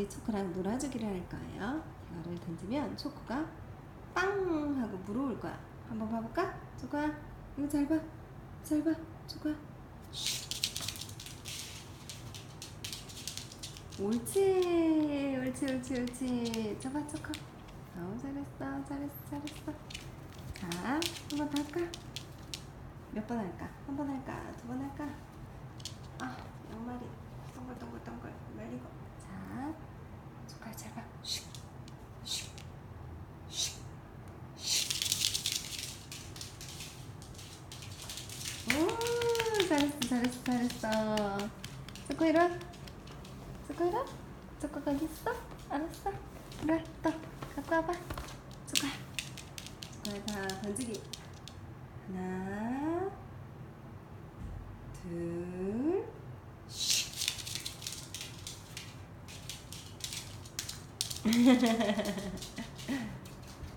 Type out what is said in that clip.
우리 초코랑 놀아주기를 할 거예요. 이거를 던지면 초코가 빵 하고 물어올 거야. 한번 봐볼까? 초코야, 이거 잘 봐. 잘 봐. 초코야. 옳지, 옳지, 옳지, 옳지. 줘봐, 초코. 어, 잘했어, 잘했어, 잘했어. 자, 한번 더 할까? 몇 번 할까? 한 번 할까? 두 번 할까? 잘했어, 잘했어, 잘했어. 조코 이리 와. 조코 이리 와. 조코 거기 있어? 알았어. 이리 와, 또 갖고 와봐. 조코야. 조코야, 다 던지기. 하나, 둘, 슉.